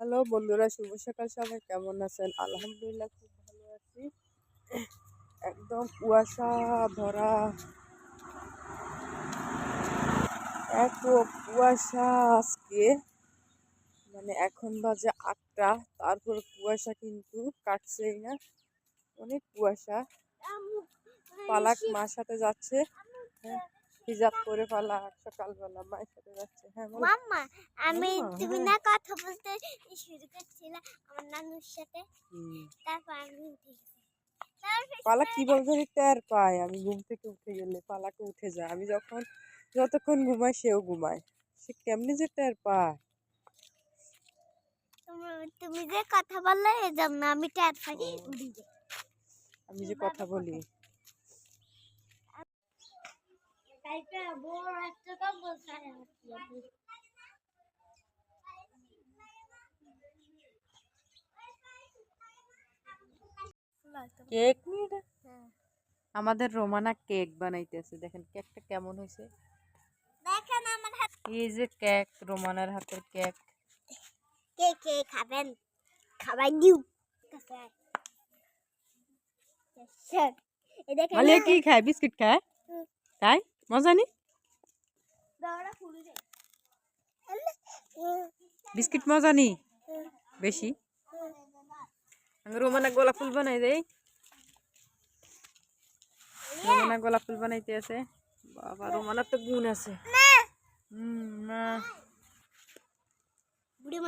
Hello বন্ধুরা, শুভ সকাল। সবাই কেমন আছেন? আলহামদুলিল্লাহ, খুব ভালো আছি। একদম কুয়াশা ভরা। এত কুয়াশা আজকে। মানে এখন বাজে আটটা, তারপর কুয়াশা কিন্তু কাটছেই না। অনেক কুয়াশা। পালাক মার সাথে যাচ্ছে। হ্যাঁ। হিজাব করে পালাক সকালবেলা মায়ের সাথে যাচ্ছে। হ্যাঁ মাম্মা আমি তুমি হ্যাঁ। না কথা বলতে শুরু করছিলাম আমার নানুর সাথে। তারপর আমি উঠে পালা কি বলতে টের পায়। আমি ঘুম থেকে উঠে গেলে পালাকে উঠে যায়। আমি যখন যতক্ষণ ঘুমাই সেও ঘুমায়। সে কেমনি যে টের পায়? তুমি- যে কথা বললে এই জন্য আমি টের পাই আমি যে কথা বলি। তাইটা বড় একটা কম্বল ছাড়া কেক নিয়ে আমাদের রোমানা কেক বানাইতেছে দেখেন কেকটা কেমন হয়েছে। দেখেন আমার হাত এই যে কেক রোমানার হাতের কেক। কে কে খাবেন? এই দেখেন কি খায়? বিস্কিট খায়? হুম। মজা নি বিস্কিট মজা নি বেশি? রোমানা গোলাপ ফুল বানাই দেই রোমানা গোলাপ ফুল বানাইতে আছে। বাবা রোমানার তো গুণ আছে। হুম না। বুড়ি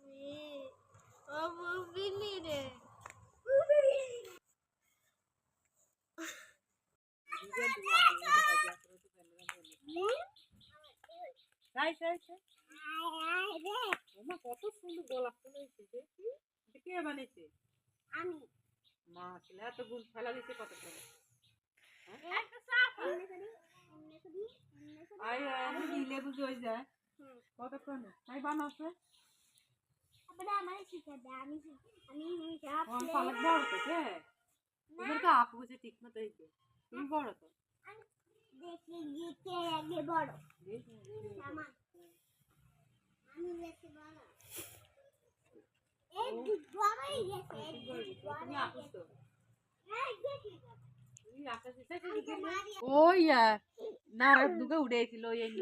ও ওমা কত সুন্দর গোলাপ ফুল হয়েছে দেখি। এটা কে আমি। মা ছেলে এত গুণ ফেলা দিছে কত করে? করি করি করি আই আমি দিলে বুঝে হয়ে যায় হুম। কতক্ষণ তাই বানাচ্ছে তারপরে আমার শিখাবে আমি আমি সব বড় তো কে? তোমার তো আপু বুঝে ঠিক মতো হয়েছে তুমি বড় তো। দেখি কে আগে বড়। আমি বেশি বড়। এই দুধ বড়ই গেছে এই দুধ এই দেখি। ওই নারার দুগে উড়েছিল এই